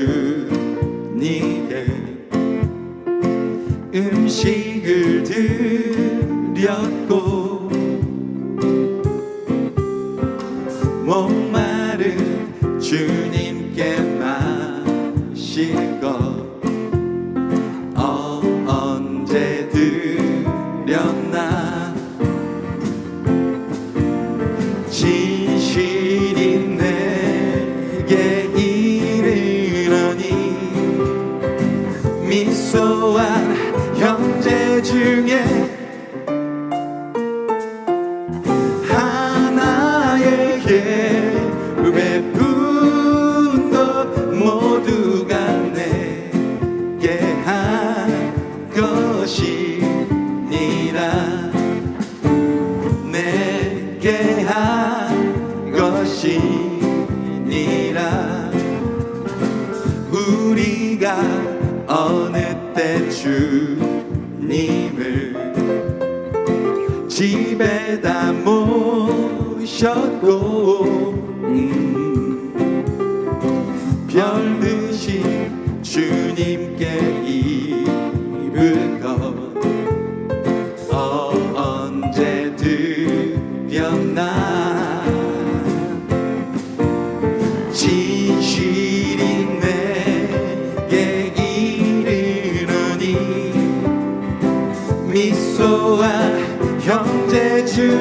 주님께 음식을 드렸고 목마른 주님께 마실 것 미소한 형제 중에 하나에게 베푼 것 모두가 내게 한 것이니라. 내게 한 것이니라. 우리가 어느 때 주님을 집에다 모셨고 음, 별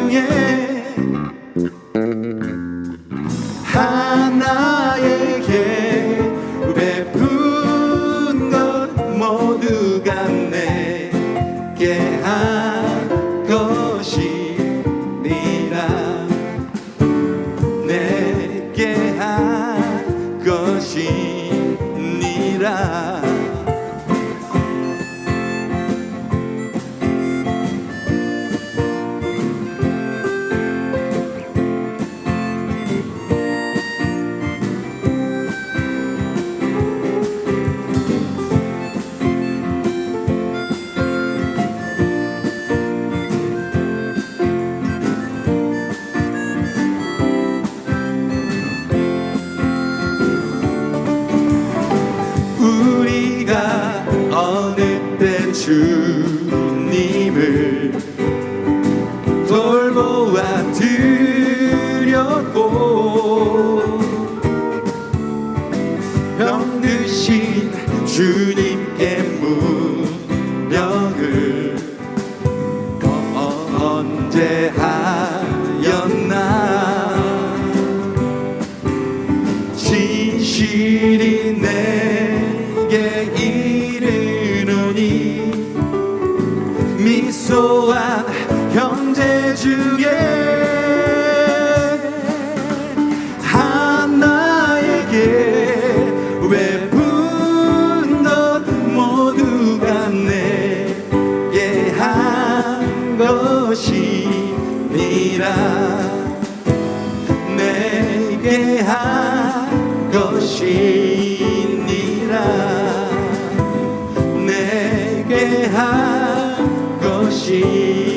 중에 하나에게 베푼 것 모두가 내게 한 것이니라. 내게 한 것이니라 우리가 어느 때 주님을 돌보아 드렸고 병드신 주님 이르노니 미소한 형제 중에 하나에게 것 모두가 내게 한 것이니라. 내게 한 것이 Jesus.